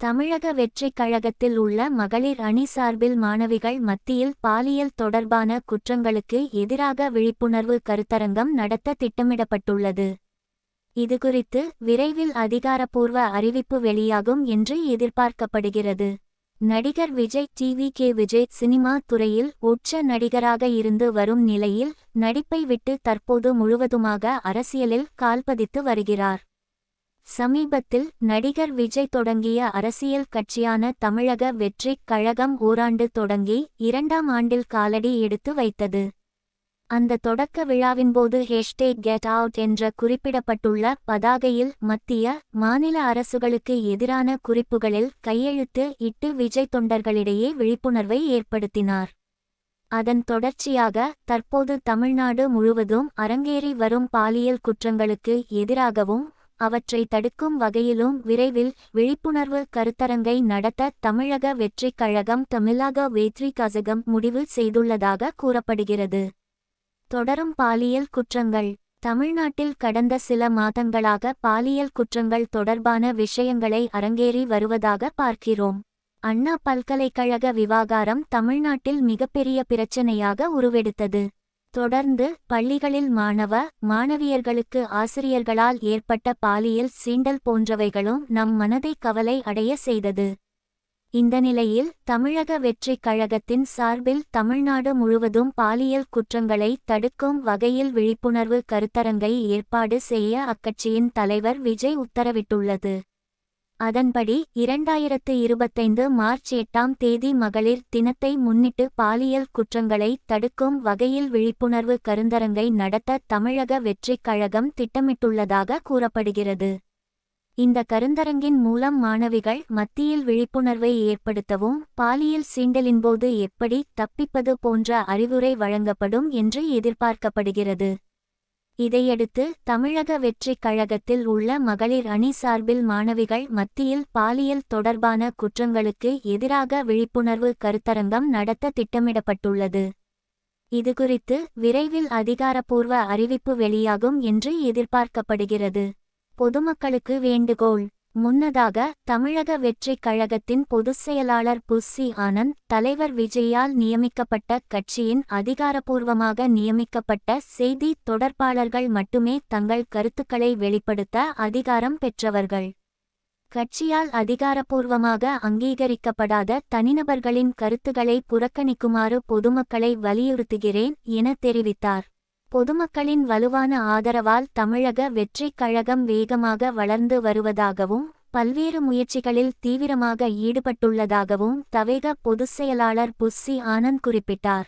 தமிழக வெற்றிக் கழகத்தில் உள்ள மகளிர் அணி சார்பில் மாணவிகள் மத்தியில் பாலியல் தொடர்பான குற்றங்களுக்கு எதிராக விழிப்புணர்வு கருத்தரங்கம் நடத்த திட்டமிடப்பட்டுள்ளது. இதுகுறித்து விரைவில் அதிகாரப்பூர்வ அறிவிப்பு வெளியாகும் என்று எதிர்பார்க்கப்படுகிறது. நடிகர் Vijay TV K Vijay cinema துறையில் உச்ச நடிகராக இருந்து வரும் நிலையில் நடிப்பை விட்டு தற்போது முழுவதுமாக அரசியலில் கால்பதித்து வருகிறார். சமீபத்தில் நடிகர் விஜய் தொடங்கிய அரசியல் கட்சியான தமிழக வெற்றிக் கழகம் ஓராண்டு தொடங்கி இரண்டாம் ஆண்டில் காலடி எடுத்து வைத்தது. அந்த தொடக்க விழாவின்போது ஹேஷ்டேக் கெட் அவுட் என்ற குறிப்பிடப்பட்டுள்ள பதாகையில் மத்திய மாநில அரசுகளுக்கு எதிரான குறிப்புகளில் கையெழுத்து இட்டு விஜய் தொண்டர்களிடையே விழிப்புணர்வை ஏற்படுத்தினார். அதன் தொடர்ச்சியாக தற்போது தமிழ்நாடு முழுவதும் அரங்கேறி வரும் பாலியல் குற்றங்களுக்கு எதிராகவும் அவற்றை தடுக்கும் வகையிலும் விரைவில் விழிப்புணர்வு கருத்தரங்கை நடத்த தமிழக வெற்றிக் கழகம் தமிழக வேத்ரி கசகம் முடிவு செய்துள்ளதாக கூறப்படுகிறது. தொடரும் பாலியல் குற்றங்கள். தமிழ்நாட்டில் கடந்த சில மாதங்களாக பாலியல் குற்றங்கள் தொடர்பான விஷயங்களை அரங்கேறி வருவதாக பார்க்கிறோம். அண்ணா பல்கலைக்கழக விவாகாரம் தமிழ்நாட்டில் மிகப்பெரிய பிரச்சனையாக உருவெடுத்தது. தொடர்ந்து பள்ளிகளில் மாணவ மாணவியர்களுக்கு ஆசிரியர்களால் ஏற்பட்ட பாலியல் சீண்டல் போன்றவைகளும் நம் மனதை கவலை அடைய செய்தது. இந்த நிலையில் தமிழக வெற்றிக் கழகத்தின் சார்பில் தமிழ்நாடு முழுவதும் பாலியல் குற்றங்களை தடுக்கும் வகையில் விழிப்புணர்வு கருத்தரங்கை ஏற்பாடு செய்ய அக்கட்சியின் தலைவர் விஜய் உத்தரவிட்டுள்ளது. அதன்படி இரண்டாயிரத்து இருபத்தைந்து மார்ச் எட்டாம் தேதி மகளிர் தினத்தை முன்னிட்டு பாலியல் குற்றங்களை தடுக்கும் வகையில் விழிப்புணர்வு கருந்தரங்கை நடத்த தமிழக வெற்றிக் கழகம் திட்டமிட்டுள்ளதாக கூறப்படுகிறது. இந்த கருந்தரங்கின் மூலம் மாணவிகள் மத்தியில் விழிப்புணர்வை ஏற்படுத்தவும் பாலியல் சீண்டலின்போது எப்படி தப்பிப்பது போன்ற அறிவுரை வழங்கப்படும் என்று எதிர்பார்க்கப்படுகிறது. இதையடுத்து தமிழக வெற்றிக் கழகத்தில் உள்ள மகளிர் அணி சார்பில் மாணவிகள் மத்தியில் பாலியல் தொடர்பான குற்றங்களுக்கு எதிராக விழிப்புணர்வு கருத்தரங்கம் நடத்த திட்டமிடப்பட்டுள்ளது. இதுகுறித்து விரைவில் அதிகாரப்பூர்வ அறிவிப்பு வெளியாகும் என்று எதிர்பார்க்கப்படுகிறது. பொதுமக்களுக்கு வேண்டுகோள். முன்னதாக தமிழக வெற்றிக் கழகத்தின் பொதுச் செயலாளர் புஸ்ஸி ஆனந்த் தலைவர் விஜயால் நியமிக்கப்பட்ட கட்சியின் அதிகாரப்பூர்வமாக நியமிக்கப்பட்ட செய்தி தொடர்பாளர்கள் மட்டுமே தங்கள் கருத்துக்களை வெளிப்படுத்த அதிகாரம் பெற்றவர்கள். கட்சியால் அதிகாரப்பூர்வமாக அங்கீகரிக்கப்படாத தனிநபர்களின் கருத்துக்களை புறக்கணிக்குமாறு பொதுமக்களை வலியுறுத்துகிறேன் என தெரிவித்தார். பொதுமக்களின் வலுவான ஆதரவால் தமிழக வெற்றிக் கழகம் வேகமாக வளர்ந்து வருவதாகவும் பல்வேறு முயற்சிகளில் தீவிரமாக ஈடுபட்டுள்ளதாகவும் தவேக பொதுச் செயலாளர் புஸ்ஸி ஆனந்த் குறிப்பிட்டார்.